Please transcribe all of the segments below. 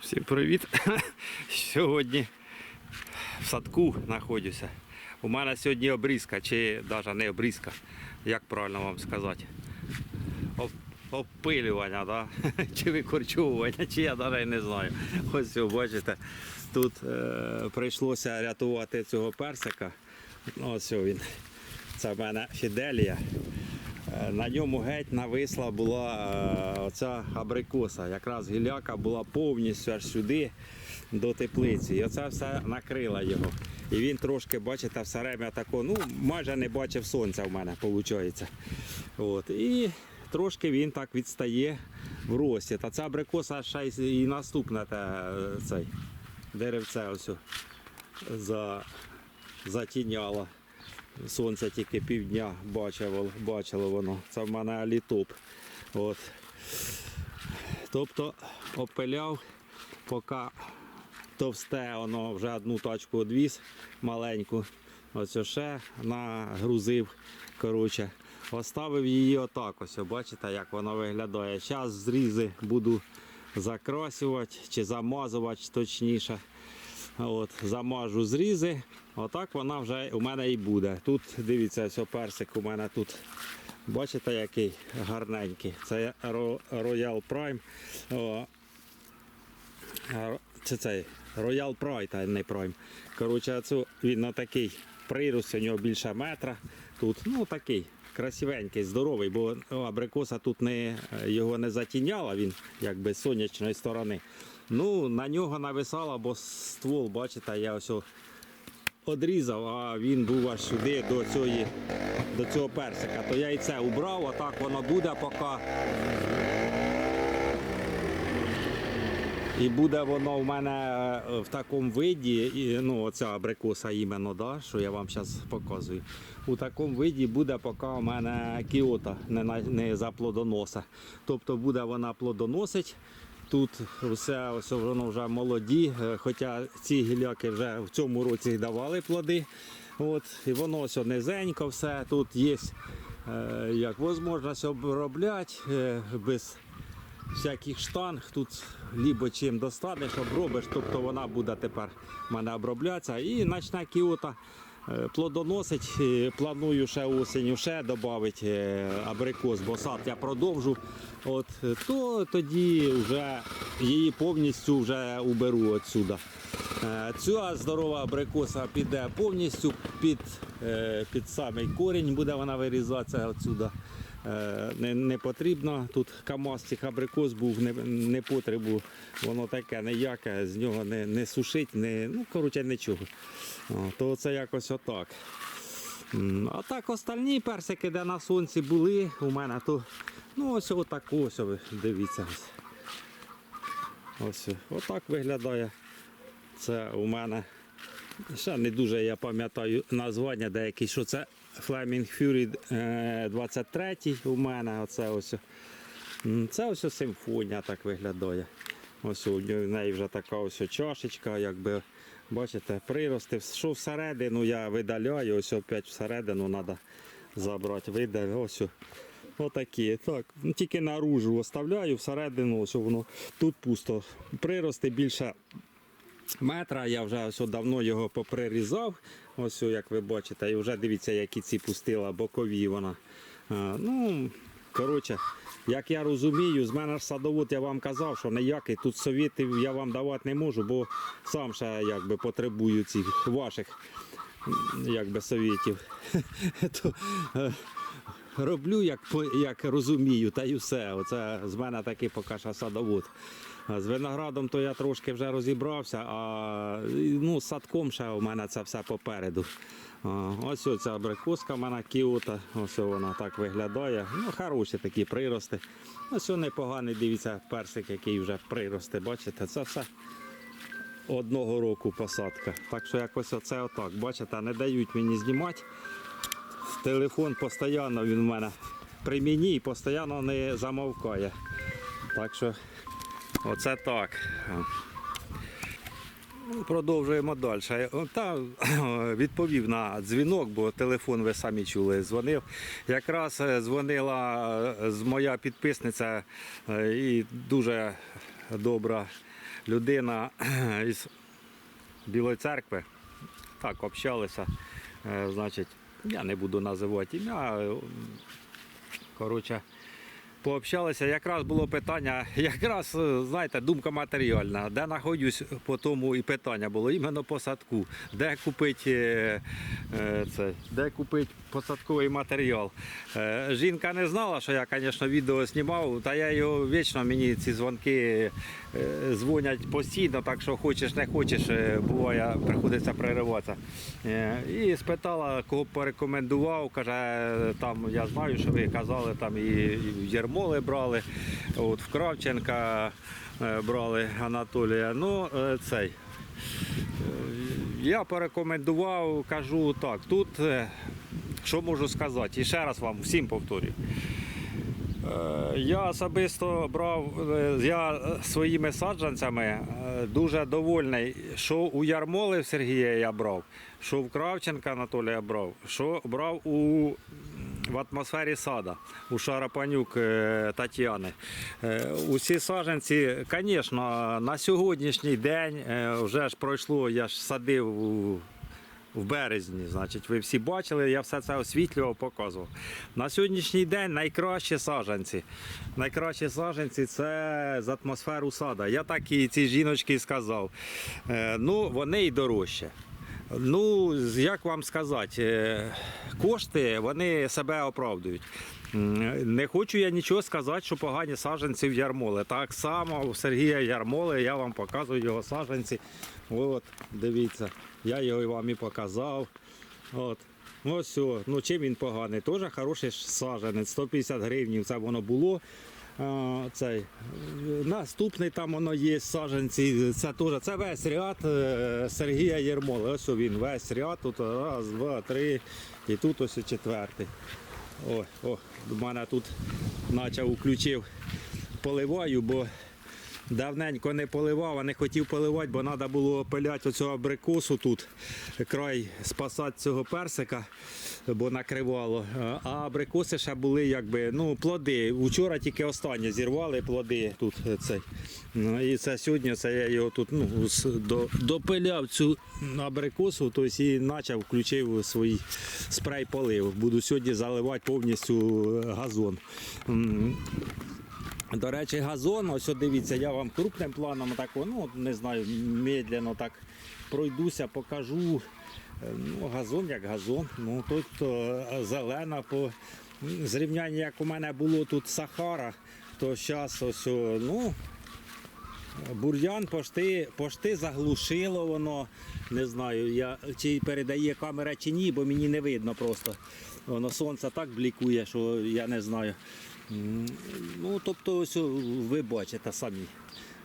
Всім привіт! Сьогодні в садку знаходжуся. У мене сьогодні обрізка, чи навіть не обрізка, як правильно вам сказати. Оп- Опилювання, да? чи викорчовування, чи я навіть не знаю. Ось бачите, тут е, прийшлося рятувати цього персика. Ось він. Це в мене Фіделія. Е, На ньому геть нависла була е, оця абрикоса. Якраз гіляка була повністю аж сюди до теплиці. І оце все накрило його. І він трошки, бачите, все время тако, ну, майже не бачив сонця в мене, виходить. От. І трошки він так відстає в рості. Та ця абрикоса ще і наступне те, е, цей, деревце ось затіняло. Сонце тільки півдня бачило, бачило воно. Це в мене алітоп. От. Тобто опиляв, поки товсте, воно вже одну тачку одвіз маленьку. Ось ще нагрузив. Коротше. Оставив її отак ось. Бачите, як воно виглядає. Зараз зрізи буду закрасювати чи замазувати точніше. От, замажу зрізи, отак вона вже у мене і буде. Тут дивіться, ось персик у мене тут. Бачите, який гарненький. Це Royal Prime. О, це цей Royal Pride, а не Prime. Коротше, він на такий прирост, у нього більше метра. Тут ну такий красивенький, здоровий, бо ну, абрикоса тут не, його не затіняла, він якби з сонячної сторони. Ну, на нього нависала, бо ствол, бачите, я ось одрізав, а він був аж сюди до цієї, до цього персика. То я і це убрав, а так воно буде поки. І буде воно в мене е, в такому виді, і, ну оця абрикоса іменно, да, що я вам зараз показую. У такому виді буде поки у мене кіота не, не заплодоноса. Тобто буде вона плодоносить. Тут все ось воно вже молоді, е, хоча ці гіляки вже в цьому році давали плоди. От, і воно ось низенько все. Тут є е, як можливість обробляти без всяких штанг. Тут лібо чим достанеш, обробиш, тобто вона буде тепер в мене оброблятися. І почне кіота е, плодоносить. Е, Планую ще осінню ще додати абрикос, бо сад я продовжу. От, е, то тоді вже її повністю вже уберу відсюди. Е, Ця здорова абрикоса піде повністю під, е, під самий корінь, буде вона вирізатися відсюди. Е, Не, не потрібно. Тут КАМАЗ цих абрикос був, не, не потребу. Воно таке ніяке, з нього не, не сушить, не, ну, коротше, нічого. То це якось отак. А так остальні персики, де на сонці були у мене, то ну ось отак ось дивіться. Ось отак виглядає. Це у мене. Ще не дуже я пам'ятаю названня деякі, що це Flaming Fury е, 23 у мене. Оце ось. Це ось симфонія так виглядає. Ось у неї вже така ось чашечка, якби бачите, прирости. Що всередину я видаляю, ось опять всередину треба забрати. Видаляю. Ось. Отакі. Так, тільки наружу оставляю, всередину ось воно тут пусто. Прирости більше метра. Я вже ось давно його поприрізав. Ось як ви бачите, і вже дивіться, які ці пустила бокові вона. Ну, коротше, як я розумію, з мене ж садовод я вам казав, що ніякий тут совєтів я вам давати не можу, бо сам ще якби потребую цих ваших якби совєтів. То, е, Роблю, як, як розумію, та й все. Оце з мене такий поки що садовод. З виноградом то я трошки вже розібрався, а ну, з садком ще у мене це все попереду. Ось оця абрикоска в мене кіота, ось вона так виглядає. Ну, хороші такі прирости. Ось непоганий, дивіться, персик, який вже прирости. Бачите, це все одного року посадка. Так що якось оце отак. Бачите, не дають мені знімати. Телефон постійно він в мене при мені і постійно не замовкає. Так що оце так. Продовжуємо далі. Та відповів на дзвінок, бо телефон ви самі чули. Дзвонив. Якраз е, дзвонила е, моя підписниця е, і дуже добра людина із Білої церкви. Так, общалися. Значить, я не буду називати ім'я. Коротше, пообщалися. Якраз було питання, якраз, е, знаєте, думка матеріальна. Де знаходжусь, по тому і питання було іменно по садку. Де купити, е, е, це, де купити посадковий матеріал. Е, Жінка не знала, що я, звісно, відео знімав, та я його вічно мені ці дзвонки е, дзвонять постійно, так що хочеш, не хочеш, е, буває, приходиться перериватися. І спитала, кого порекомендував. Каже, там я знаю, що ви казали, там і, Єрмоли брали, от в Кравченка брали Анатолія. Ну, цей. Я порекомендував, кажу так, тут що можу сказати, і ще раз вам всім повторюю. Е, Я особисто брав е, я своїми саджанцями е, дуже довольний, що у Ярмоли Сергія я брав, що в Кравченка Анатолія брав, що брав у в атмосфері сада у Шарапанюк Тетяни. Усі саджанці, звісно, на сьогоднішній день вже ж пройшло, я ж садив у в березні. Значить, ви всі бачили, я все це освітлював, показував. На сьогоднішній день найкращі саджанці. Найкращі саджанці це з атмосферу сада. Я так і цій жіночці сказав. Е, Ну, вони й дорожчі. Ну, як вам сказати, е, кошти вони себе оправдують. Не хочу я нічого сказати, що погані саджанці в Ярмоле. Так само у Сергія Ярмоле я вам показую його саджанці. От, дивіться, я його вам і показав. От. Ось все. Ну чим він поганий? Теж хороший ж саджанець, 150 гривень, це воно було. А, цей. Наступний там воно є саджанці. Це теж це весь ряд е, Сергія Єрмоли. Ось він, весь ряд. Тут раз, два, три. І тут ось четвертий. О, о, у мене тут почав включив, поливаю, бо давненько не поливав, а не хотів поливати, бо треба було пиляти оцього абрикосу тут, край спасати цього персика, бо накривало. А абрикоси ще були якби, ну, плоди. Вчора тільки останнє зірвали плоди тут. е, Цей. Ну, І це сьогодні це я його тут ну, до, допиляв цю абрикосу, тобто і почав, включив свій спрей полив. Буду сьогодні заливати повністю е, газон. До речі, газон, ось дивіться, я вам крупним планом так, ну, не знаю, медленно так пройдуся, покажу. Е, Ну, газон як газон. Ну, тут е, зелена по зрівнянні, як у мене було тут Сахара, то зараз ось, ну, бур'ян пошти, пошти заглушило воно. Не знаю, я, чи передає камера чи ні, бо мені не видно просто. Воно сонце так блікує, що я не знаю. Ну, тобто, ось ви бачите самі.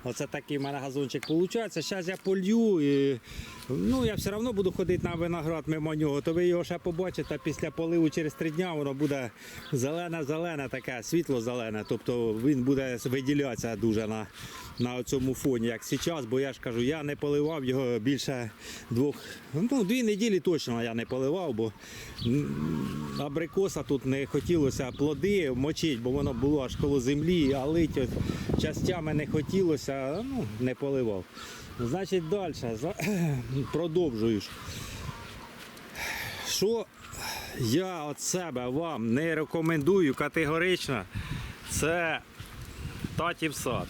Оце такий в мене газончик виходить. Зараз я полью. І, ну, я все одно буду ходити на виноград мимо нього, то ви його ще побачите після поливу через три дні воно буде зелене-зелене, таке, світло-зелене. Тобто він буде виділятися дуже на, на цьому фоні, як зараз, бо я ж кажу, я не поливав його більше двох, ну, дві неділі точно я не поливав, бо абрикоса тут не хотілося плоди мочити, бо воно було аж коло землі, а лить от частями не хотілося, ну, не поливав. Значить, далі продовжую. Що я від себе вам не рекомендую категорично, це татів сад.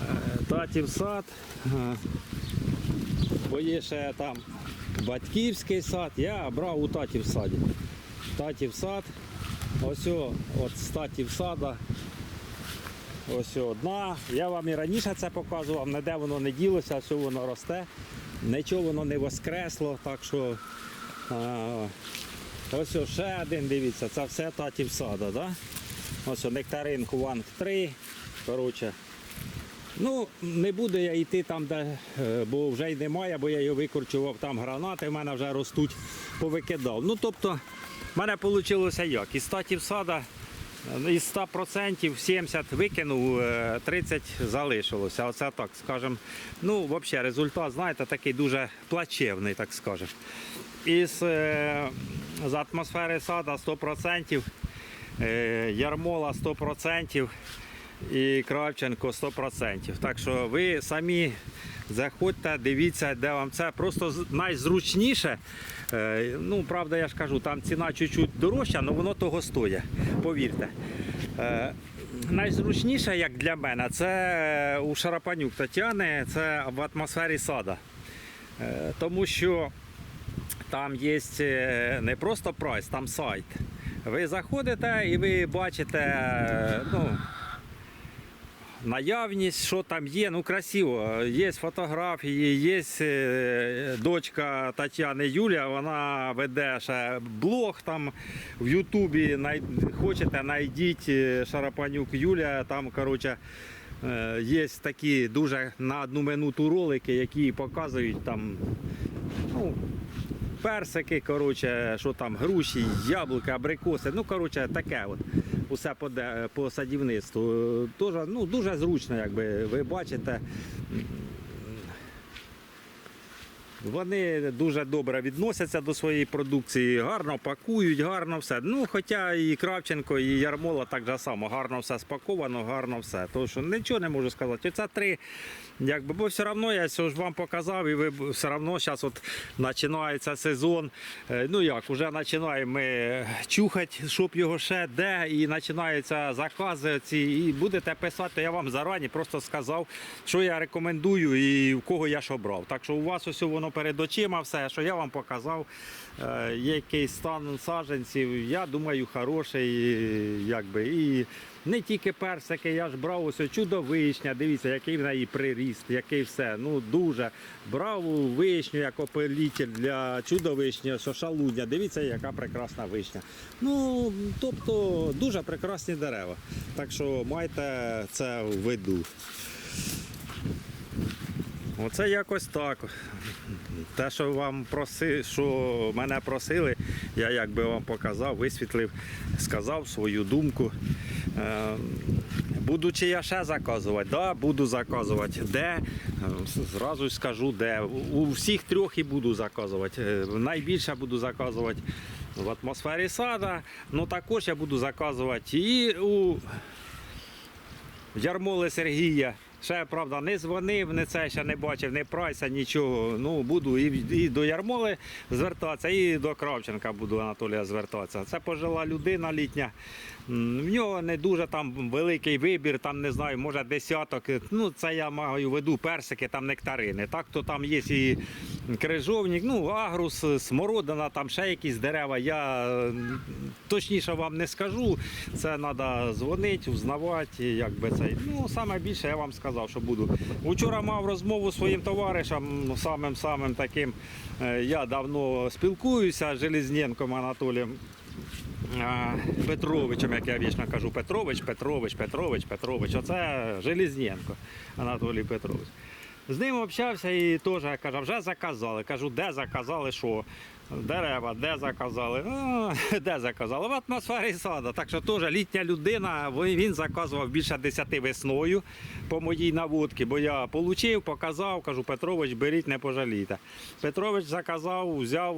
Е, Татів сад, е, бо є ще там батьківський сад, я брав у татів саді. Татів сад, ось от з татів сада. Ось одна. Я вам і раніше це показував, ніде воно не ділося, все воно росте. Нічого воно не воскресло, так що а, ось о, ще один, дивіться, це все татів сада. Да? Ось о, нектаринку Ванг 3. Коротше. Ну, не буду я йти там, де, е, бо вже й немає, бо я його викорчував, там гранати в мене вже ростуть, повикидав. Ну, тобто, в мене вийшло як? Із статів сада е, із 100% 70 викинув, е, 30 залишилося. Оце так, скажемо. Ну, взагалі, результат, знаєте, такий дуже плачевний, так скажемо. Із е, з атмосфери сада 100%, е, ярмола 100%. І Кравченко 100%. Так що ви самі заходьте, дивіться, де вам це просто найзручніше. Е, Ну, правда, я ж кажу, там ціна чуть-чуть дорожча, але воно того стоїть, повірте. Е, Найзручніше, як для мене, це у Шарапанюк Тетяни, це в атмосфері сада. Е, Тому що там є е, не просто прайс, там сайт. Ви заходите і ви бачите е, ну, наявність, що там є. Ну, красиво. Є фотографії, є е, дочка Тетяни Юлія, вона веде ще блог там в Ютубі. Хочете, знайдіть е, Шарапанюк Юлія. Там, коротше, е, є такі дуже на одну минуту ролики, які показують там. Ну, персики, коротше, що там, груші, яблука, абрикоси. Ну, коротше, таке от. Усе по, по садівництву. Дуже, ну, дуже зручно, якби ви бачите. Вони дуже добре відносяться до своєї продукції, гарно пакують, гарно все. Ну, хоча і Кравченко, і Ярмола так же само, гарно все спаковано, гарно все. Тому що нічого не можу сказати. Оце три, якби, бо все одно я ж вам показав, і ви все одно зараз от починається сезон. Е, Ну як, вже починаємо ми чухати, щоб його ще де, і починаються закази ці, і будете писати, я вам зарані просто сказав, що я рекомендую і в кого я що брав. Так що у вас ось воно перед очима все, що я вам показав, е, є якийсь стан саджанців, я думаю, хороший, якби. І не тільки персики, я ж брав ось чудо вишня, дивіться, який в неї приріст, який все. Ну дуже брав вишню як опилітель для чудо вишні, ось шалудня. Дивіться, яка прекрасна вишня. Ну, тобто дуже прекрасні дерева. Так що майте це в виду. Оце якось так. Те, що вам проси, що мене просили, я якби вам показав, висвітлив, сказав свою думку. Е, Буду чи я ще заказувати? Да, буду заказувати. Де? Е, Зразу скажу, де. У всіх трьох і буду заказувати. Е, Найбільше буду заказувати в атмосфері сада. Ну також я буду заказувати і у Ярмоли Сергія. Ще, правда, не дзвонив, не це ще не бачив, не прайса, нічого. Ну, буду і, і до Ярмоли звертатися, і до Кравченка буду Анатолія звертатися. Це пожила людина літня. В нього не дуже там великий вибір, там не знаю, може десяток. Ну, це я маю в виду персики, там нектарини. Так, то там є і крижовник, ну, агрус, смородина, там ще якісь дерева. Я е, точніше вам не скажу. Це треба дзвонити, узнавати, якби це. Ну, саме більше я вам сказав, що буду. Вчора мав розмову зі своїм товаришем, ну, самим самим таким. е, Я давно спілкуюся з Железненком Анатолієм. Петровичем, як я вічно кажу, Петрович, Петрович, Петрович, Петрович. Оце Железненко Анатолій Петрович. З ним общався і теж каже, вже заказали. Кажу, де заказали, що? Дерева, де заказали? Ну, де заказали? В атмосфері сада. Так що теж літня людина, він заказував більше 10 весною по моїй наводці, бо я отримав, показав, кажу, Петрович, беріть, не пожалійте. Петрович заказав, взяв,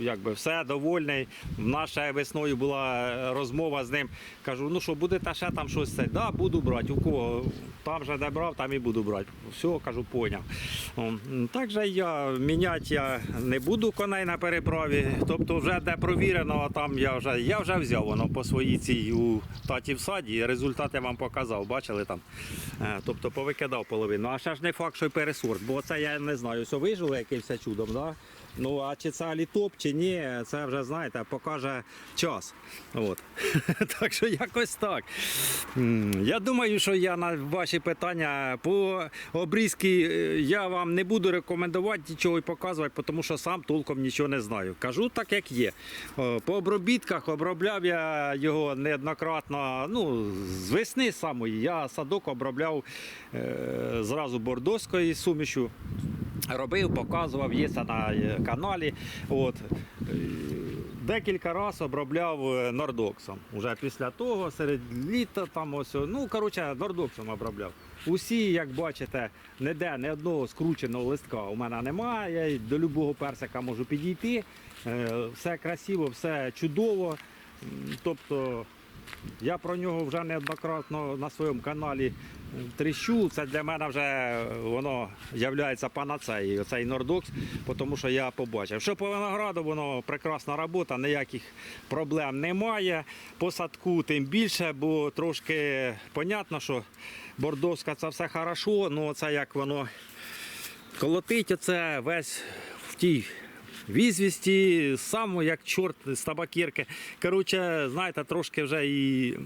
якби все довольний. Нас весною була е, розмова з ним. Кажу, ну що, будете ще там щось це? Да, буду брати. У кого там же де брав, там і буду брати. Все, кажу, поняв. Так же я міняти я не буду коней на переправі. Тобто вже де провірено, там я вже я вже взяв воно по своїй цій у таті в саді. Результат я вам показав, бачили там. Е, Тобто повикидав половину. А ще ж не факт, що й пересорт, бо це я не знаю, все вижило якимось чудом. Да? Ну а чи це алітоп, чи ні, це вже знаєте, покаже час. От. так що якось так. Я думаю, що я на ваші питання по обрізки е, я вам не буду рекомендувати нічого і показувати, тому що сам толком нічого не знаю. Кажу так, як є. По обробітках обробляв я його неоднократно. Ну, з весни самої я садок обробляв е, зразу бордоською сумішю. Робив, показував, є на е, каналі. От. Декілька разів обробляв е, нордоксом. Уже після того, серед літа там ось. Ну, коротше, нордоксом обробляв. Усі, як бачите, ніде ні одного скрученого листка у мене немає. Я до любого персика можу підійти. Е, Все красиво, все чудово. Тобто Я про нього вже неоднократно на своєму каналі е, тріщу. Це для мене вже е, воно являється панацеєю, оцей Нордокс, тому що я побачив. Що по винограду, воно прекрасна робота, ніяких проблем немає. По садку тим більше, бо трошки понятно, що бордовська це все хорошо, але це як воно колотить оце весь в тій візвісті, сам як чорт з табакірки. Коротше, знаєте, трошки вже і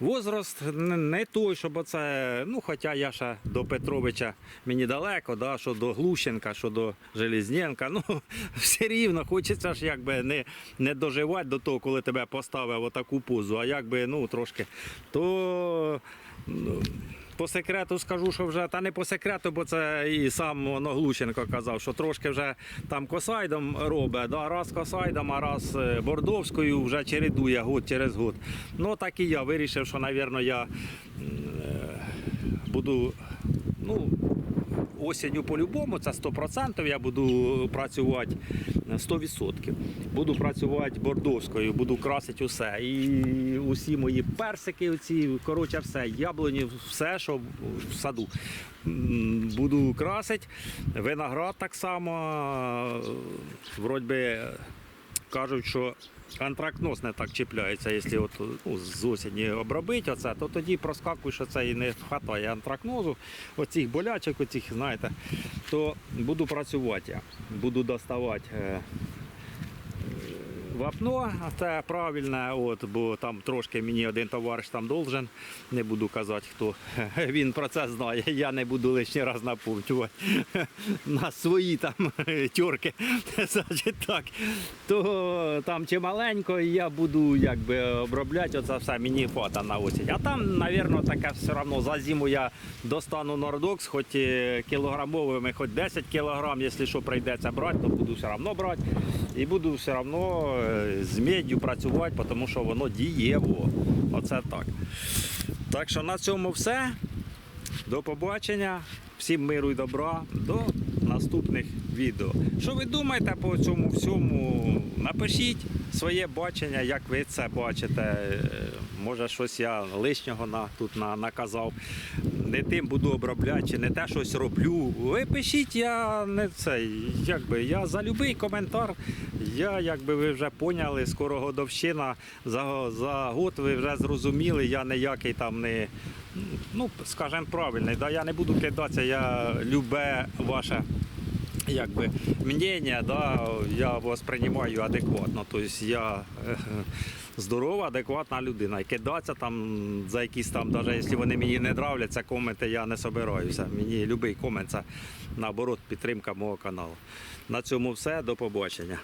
возраст не- той, щоб оце, ну хоча я ще до Петровича мені далеко, да, що до Глущенка, що до Железненка, ну все рівно хочеться ж якби не, не доживати до того, коли тебе поставив отаку позу, а якби ну трошки, то ну, по секрету скажу, що вже, та не по секрету, бо це і сам воно казав, що трошки вже там косайдом робить, да, раз косайдом, а раз е, бордовською вже чередує год через год. Ну так і я вирішив, що, мабуть, я е, буду, ну, осінню по-любому, це 100%, я буду працювати 100%. Буду працювати бордовською, буду красити усе. І усі мої персики, оці, коротше, все, яблуні, все, що в саду. Буду красити. Виноград так само. Вроді би кажуть, що антракноз не так чіпляється, якщо от, ну, з осені обробити оце, то тоді проскакує, що це і не хватає антракнозу, оцих болячок, оцих, знаєте, то буду працювати. Буду доставати. Е, Вапно, це правильне, от, бо там трошки мені один товариш там должен, не буду казати хто. Він про це знає, я не буду лишній раз напомнювати на свої там тюрки. Так. То там чи маленько, і я буду якби обробляти оце все, мені фото на осінь. А там, мабуть, таке все одно за зиму я достану нордокс, хоч кілограмовими, хоч 10 кілограм, якщо що прийдеться брати, то буду все одно брати. І буду все одно е, з меддю працювати, тому що воно дієво. Оце так. Так що на цьому все. До побачення. Всім миру і добра. До наступних відео. Що ви думаєте по цьому всьому? Напишіть своє бачення, як ви це бачите. Е, Може, щось я лишнього на, тут на, наказав. Не тим буду обробляти, чи не те щось роблю. Ви пишіть, я не цей. Якби я за будь-який коментар. Я, якби ви вже поняли, скоро годовщина за, за год ви вже зрозуміли, я ніякий там не ну, скажімо, правильний. Да? Я не буду кидатися, я любе ваше якби, мнення, да, я восприймаю адекватно. Тобто я е, здорова, адекватна людина. І кидатися там за якісь там, навіть якщо вони мені не нравляться, коменти я не собираюся. Мені будь-який комент це наоборот підтримка мого каналу. На цьому все. До побачення.